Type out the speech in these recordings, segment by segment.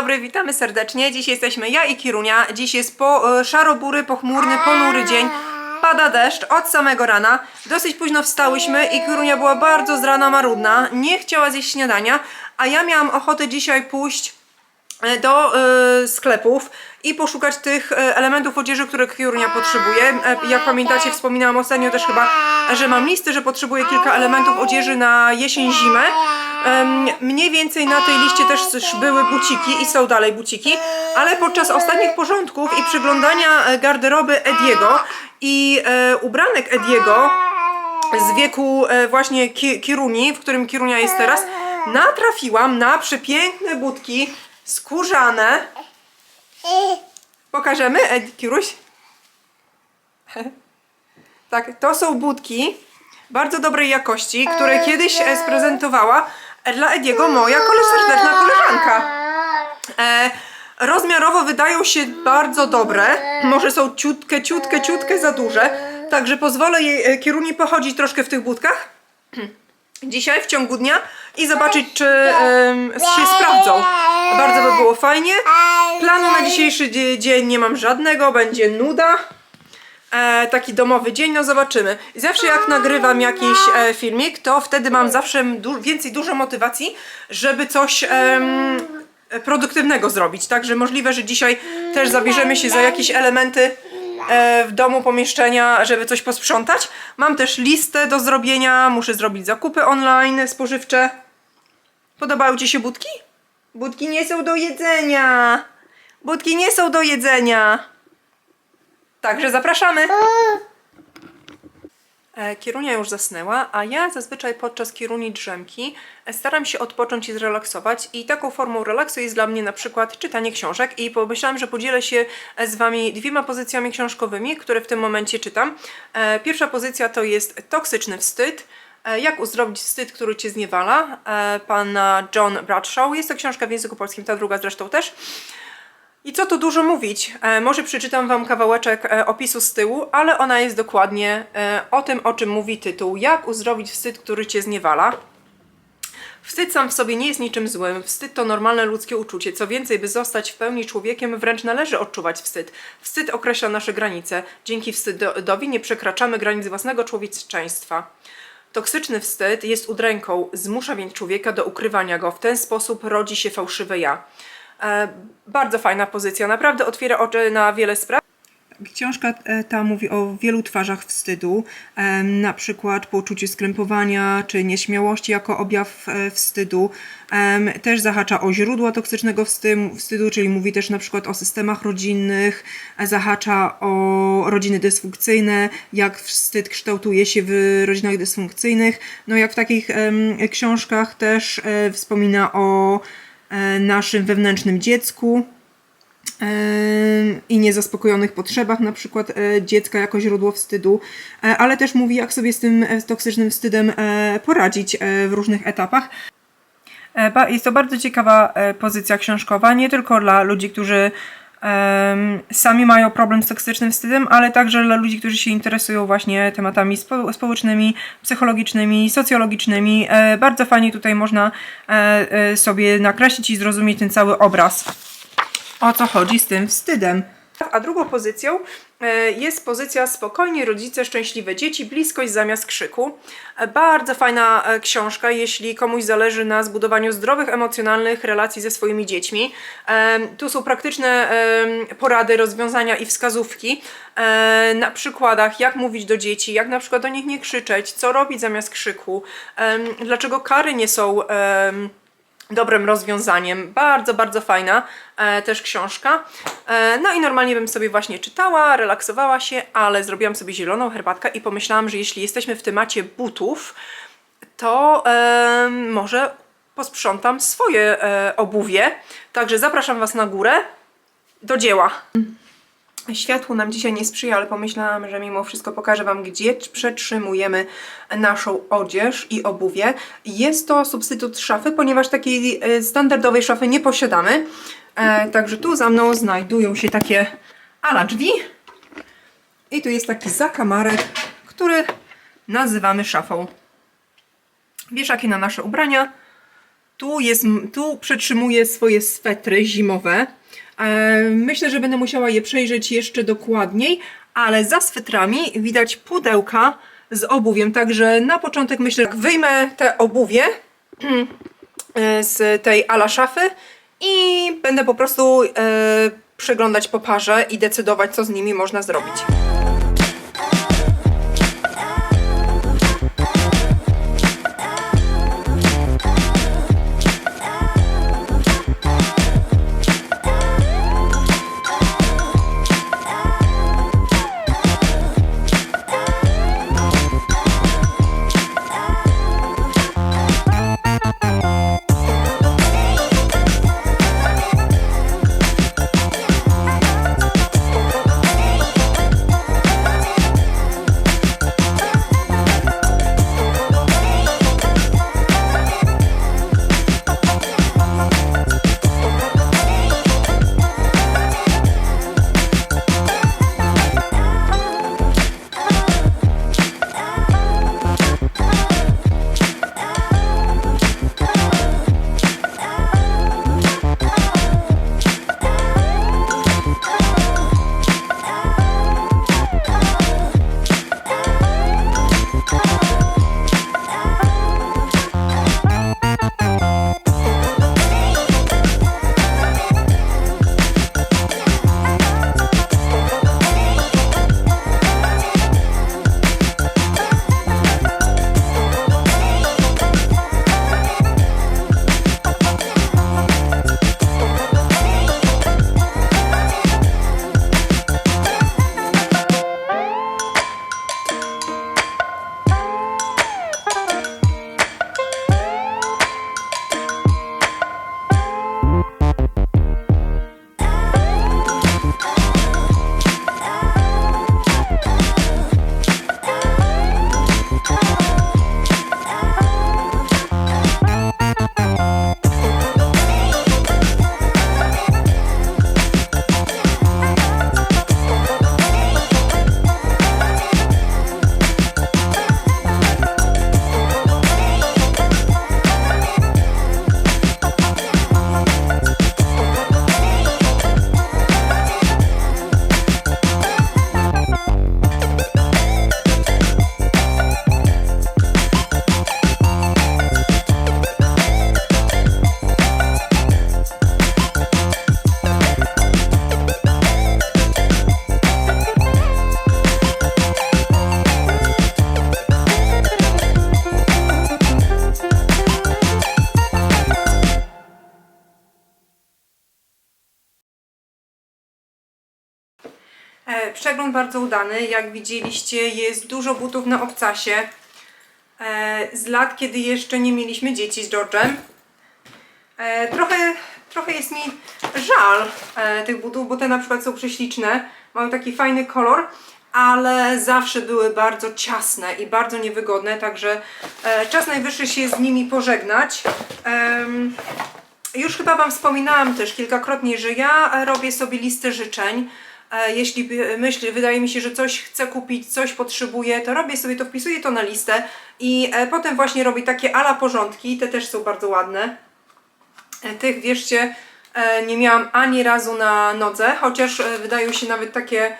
Dobry, witamy serdecznie. Dziś jesteśmy ja i Kirunia. Dziś jest po, e, szarobury, pochmurny, ponury dzień. Pada deszcz od samego rana. Dosyć późno wstałyśmy i Kirunia była bardzo z rana marudna. Nie chciała zjeść śniadania, a ja miałam ochotę dzisiaj pójść e, do e, sklepów i poszukać tych elementów odzieży, które Kirunia potrzebuje. Jak pamiętacie, wspominałam ostatnio też chyba, że mam listę, że potrzebuję kilka elementów odzieży na jesień-zimę. Mniej więcej na tej liście też były buciki i są dalej buciki, ale podczas ostatnich porządków i przyglądania e, garderoby Ediego i e, ubranek Ediego z wieku e, właśnie Ki Kiruni, w którym Kirunia jest teraz, natrafiłam na przepiękne budki skórzane. Pokażemy, Ed, Kiruś? Tak, to są budki bardzo dobrej jakości, które kiedyś sprezentowała dla Ediego moja kole koleżanka. E, rozmiarowo wydają się bardzo dobre, może są ciutkę, ciutkę, ciutkę za duże, także pozwolę jej e, Kieruni pochodzić troszkę w tych budkach dzisiaj w ciągu dnia i zobaczyć, czy się sprawdzą. Bardzo by było fajnie. Planu na dzisiejszy dzie- dzień nie mam żadnego, będzie nuda. E, taki domowy dzień, no zobaczymy. Zawsze jak nagrywam jakiś e, filmik, to wtedy mam zawsze du- więcej, dużo motywacji, żeby coś em, produktywnego zrobić. Także możliwe, że dzisiaj też zabierzemy się za jakieś elementy e, w domu, pomieszczenia, żeby coś posprzątać. Mam też listę do zrobienia, muszę zrobić zakupy online spożywcze. Podobają Ci się budki? Budki nie są do jedzenia. Budki nie są do jedzenia. Także zapraszamy. E, Kierunia już zasnęła, a ja zazwyczaj podczas kieruni drzemki e, staram się odpocząć i zrelaksować i taką formą relaksu jest dla mnie na przykład czytanie książek i pomyślałam, że podzielę się e, z Wami dwiema pozycjami książkowymi, które w tym momencie czytam. Pierwsza pozycja to jest Toksyczny wstyd. Jak uzdrowić wstyd, który Cię zniewala? Pana John Bradshaw. Jest to książka w języku polskim, ta druga zresztą też. I co tu dużo mówić? E, może przeczytam Wam kawałeczek e, opisu z tyłu, ale ona jest dokładnie e, o tym, o czym mówi tytuł. Jak uzdrowić wstyd, który Cię zniewala? Wstyd sam w sobie nie jest niczym złym. Wstyd to normalne ludzkie uczucie. Co więcej, by zostać w pełni człowiekiem, wręcz należy odczuwać wstyd. Wstyd określa nasze granice. Dzięki wstydowi nie przekraczamy granic własnego człowieczeństwa. Toksyczny wstyd jest udręką, zmusza więc człowieka do ukrywania go. W ten sposób rodzi się fałszywe ja. E, bardzo fajna pozycja, naprawdę otwiera oczy na wiele spraw. Książka e, ta mówi o wielu twarzach wstydu, em, na przykład poczuciu skrępowania czy nieśmiałości jako objaw e, wstydu. Też zahacza o źródła toksycznego wstydu, czyli mówi też na przykład o systemach rodzinnych, e, zahacza o rodziny dysfunkcyjne, jak wstyd kształtuje się w rodzinach dysfunkcyjnych. No jak w takich książkach też e, wspomina o e, naszym wewnętrznym dziecku, em, i niezaspokojonych potrzebach na przykład e, dziecka jako źródło wstydu, e, ale też mówi jak sobie z tym e, toksycznym wstydem e, poradzić e, w różnych etapach. E, Jest to bardzo ciekawa e, pozycja książkowa, nie tylko dla ludzi, którzy sami mają problem z toksycznym wstydem, ale także dla ludzi, którzy się interesują właśnie tematami spo- społecznymi, psychologicznymi, socjologicznymi. E, Bardzo fajnie tutaj można e, e, sobie nakreślić i zrozumieć ten cały obraz o co chodzi z tym wstydem. A drugą pozycją e, jest pozycja spokojnie rodzice, szczęśliwe dzieci, bliskość zamiast krzyku. E, Bardzo fajna e, książka, jeśli komuś zależy na zbudowaniu zdrowych, emocjonalnych relacji ze swoimi dziećmi. Tu są praktyczne porady, rozwiązania i wskazówki na przykładach, jak mówić do dzieci, jak na przykład do nich nie krzyczeć, co robić zamiast krzyku, dlaczego kary nie są. Dobrym rozwiązaniem. Bardzo, bardzo fajna e, też książka. E, no i normalnie bym sobie właśnie czytała, relaksowała się, ale zrobiłam sobie zieloną herbatkę i pomyślałam, że jeśli jesteśmy w temacie butów, to e, może posprzątam swoje e, obuwie. Także zapraszam Was na górę. Do dzieła. Światło nam dzisiaj nie sprzyja, ale pomyślałam, że mimo wszystko pokażę Wam, gdzie przetrzymujemy naszą odzież i obuwie. Jest to substytut szafy, ponieważ takiej e, standardowej szafy nie posiadamy. E, także tu za mną znajdują się takie ala drzwi. I tu jest taki zakamarek, który nazywamy szafą. Wieszaki na nasze ubrania. Tu, jest, tu przetrzymuję swoje swetry zimowe. E, Myślę, że będę musiała je przejrzeć jeszcze dokładniej, ale za swetrami widać pudełka z obuwiem, także na początek myślę, że wyjmę te obuwie e, z tej ala szafy i będę po prostu e, przeglądać po parze i decydować, co z nimi można zrobić. Przegląd bardzo udany. Jak widzieliście, jest dużo butów na obcasie. E, Z lat, kiedy jeszcze nie mieliśmy dzieci z George'em. E, Trochę, trochę jest mi żal e, tych butów, bo te na przykład są prześliczne. Mają taki fajny kolor, ale zawsze były bardzo ciasne i bardzo niewygodne, także e, czas najwyższy się z nimi pożegnać. Już chyba Wam wspominałam też kilkakrotnie, że ja e, robię sobie listę życzeń. Jeśli myślę, wydaje mi się, że coś chcę kupić, coś potrzebuję, to robię sobie to, wpisuję to na listę i e, potem właśnie robię takie ala porządki, te też są bardzo ładne. E, Tych, wierzcie, e, nie miałam ani razu na nodze, chociaż wydają się nawet takie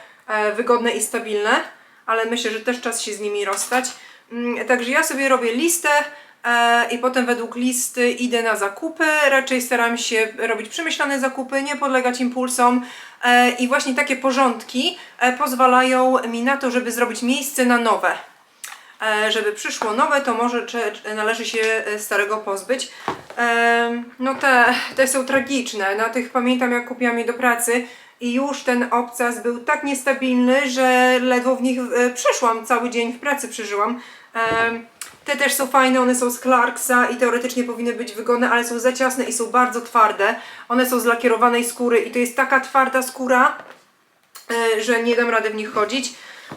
wygodne i stabilne, ale myślę, że też czas się z nimi rozstać. Mm, Także ja sobie robię listę i potem według listy idę na zakupy. Raczej staram się robić przemyślane zakupy, nie podlegać impulsom e, i właśnie takie porządki e, pozwalają mi na to, żeby zrobić miejsce na nowe e, żeby przyszło nowe, to może należy się e, starego pozbyć. No te, te są tragiczne. Na tych pamiętam jak kupiłam je do pracy i już ten obcas był tak niestabilny, że ledwo w nich e, przeszłam. Cały dzień w pracy przeżyłam. Te też są fajne, one są z Clarksa i teoretycznie powinny być wygodne, ale są za ciasne i są bardzo twarde. One są z lakierowanej skóry i to jest taka twarda skóra, e, że nie dam rady w nich chodzić.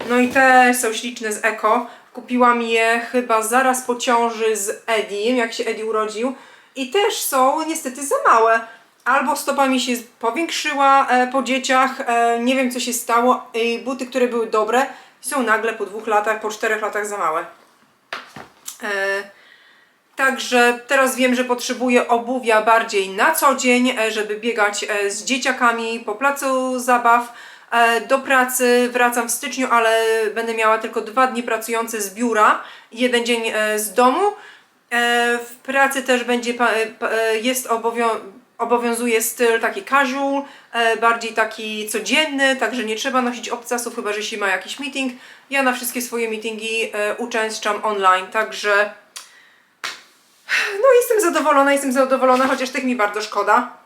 No i te są śliczne z Eko. Kupiłam je chyba zaraz po ciąży z Edim, jak się Edi urodził. I też są niestety za małe. Albo stopa mi się powiększyła e, po dzieciach, e, nie wiem co się stało. I buty, które były dobre, są nagle po dwóch latach, po czterech latach za małe. E, Także teraz wiem, że potrzebuję obuwia bardziej na co dzień, e, żeby biegać e, z dzieciakami po placu zabaw. Do pracy wracam w styczniu, ale będę miała tylko dwa dni pracujące z biura, jeden dzień z domu. W pracy też będzie, jest obowią- obowiązuje styl taki casual, e, bardziej taki codzienny, także nie trzeba nosić obcasów, chyba że się ma jakiś meeting. Ja na wszystkie swoje meetingi e, uczęszczam online, także no jestem zadowolona, jestem zadowolona, chociaż tych mi bardzo szkoda.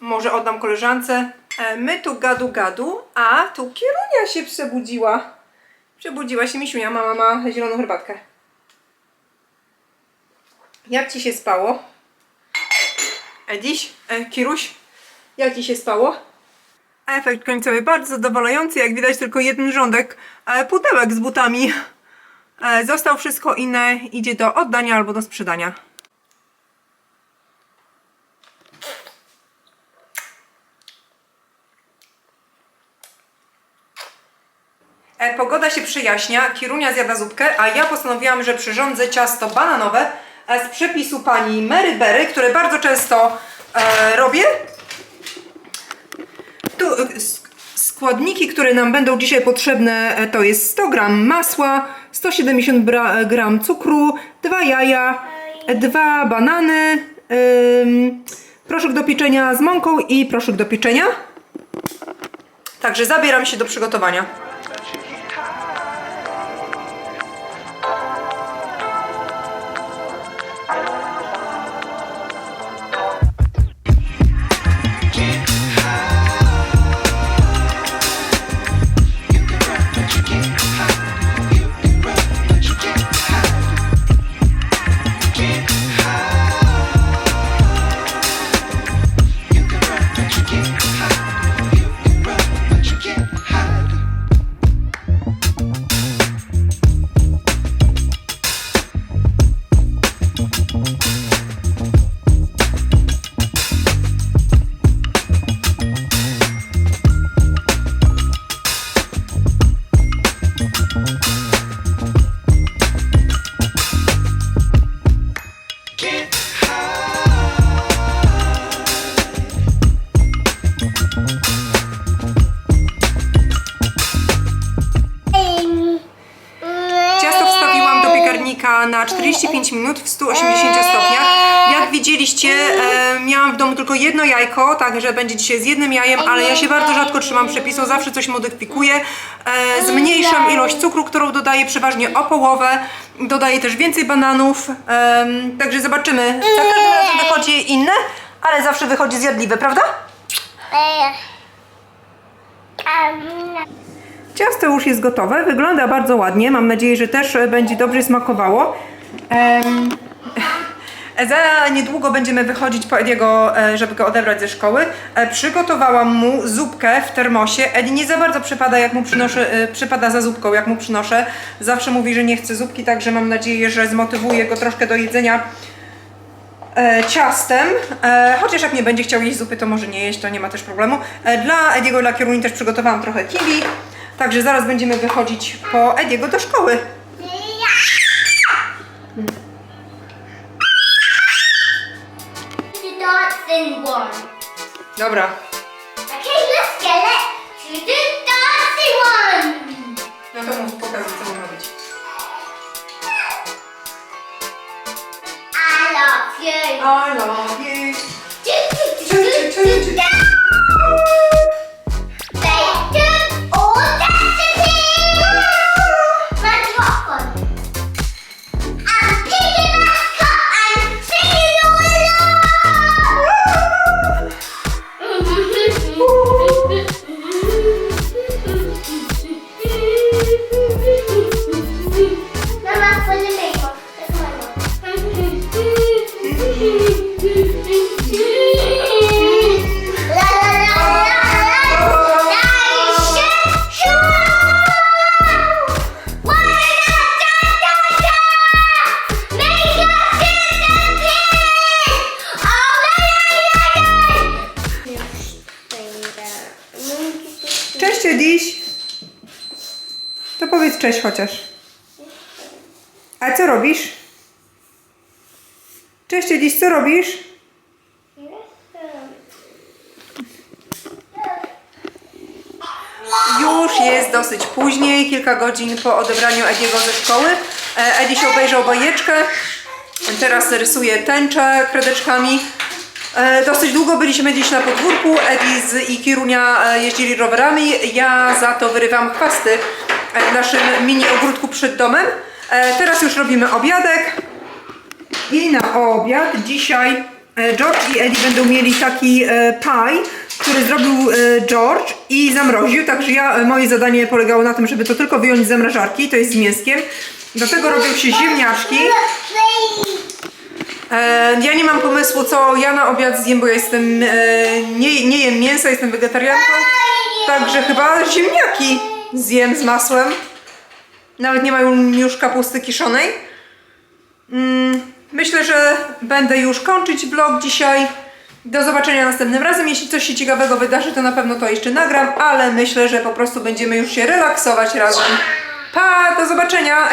Może oddam koleżance. E, My tu gadu gadu, a tu Kierunia się przebudziła. Przebudziła się Misiunia, mama ma zieloną herbatkę. Jak Ci się spało? Ediś, e, Kiruś, jak Ci się spało? Efekt końcowy bardzo zadowalający, jak widać tylko jeden rządek e, pudełek z butami. E, Został wszystko inne, idzie do oddania albo do sprzedania. E, Pogoda się przyjaśnia, Kirunia zjada zupkę, a ja postanowiłam, że przyrządzę ciasto bananowe z przepisu pani Mary Berry, które bardzo często e, robię. Tu e, sk- składniki, które nam będą dzisiaj potrzebne, e, to jest 100 g masła, 170 bra- gram cukru, dwa jaja, e, dwa banany, ym, proszek do pieczenia z mąką i proszek do pieczenia. Także zabieram się do przygotowania. Na 45 minut w 180 stopniach. Jak widzieliście, e, miałam w domu tylko jedno jajko, także będzie dzisiaj z jednym jajem, ale ja się bardzo rzadko trzymam przepisu, zawsze coś modyfikuję. E, zmniejszam ilość cukru, którą dodaję przeważnie o połowę. Dodaję też więcej bananów, em, także zobaczymy. Za każdym razem wychodzi inne, ale zawsze wychodzi zjadliwe, prawda? Ciasto już jest gotowe, wygląda bardzo ładnie. Mam nadzieję, że też e, będzie dobrze smakowało. Em, za niedługo będziemy wychodzić po Ediego, żeby go odebrać ze szkoły. E, Przygotowałam mu zupkę w termosie. Edi nie za bardzo przypada, jak mu przynoszę, e, przypada za zupką, jak mu przynoszę. Zawsze mówi, że nie chce zupki, także mam nadzieję, że zmotywuję go troszkę do jedzenia ciastem, chociaż jak nie będzie chciał jeść zupy, to może nie jeść, to nie ma też problemu. Dla Ediego i dla Kieruni też przygotowałam trochę kiwi, także zaraz będziemy wychodzić po Ediego do szkoły. Dobra, cześć chociaż. A co robisz? Cześć Ediś, co robisz? Już jest dosyć później, kilka godzin po odebraniu Ediego ze szkoły. E, Edi obejrzał bajeczkę, teraz rysuje tęczę kredeczkami. E, Dosyć długo byliśmy dziś na podwórku, Edi i Kirunia e, jeździli rowerami, ja za to wyrywam chwasty naszym mini ogródku przed domem. E, Teraz już robimy obiadek. I na obiad dzisiaj e, George i Eddie będą mieli taki e, pie, który zrobił e, George i zamroził. Także ja, e, moje zadanie polegało na tym, żeby to tylko wyjąć z zamrażarki, to jest z mięskiem. Do tego robią się ziemniaczki. E, ja nie mam pomysłu, co ja na obiad zjem, bo ja jestem, e, nie, nie jem mięsa, jestem wegetarianką. Także chyba ziemniaki zjem z masłem. Nawet nie mają już kapusty kiszonej. Mm, Myślę, że będę już kończyć vlog dzisiaj. Do zobaczenia następnym razem. Jeśli coś się ciekawego wydarzy, to na pewno to jeszcze nagram, ale myślę, że po prostu będziemy już się relaksować razem. Pa, do zobaczenia.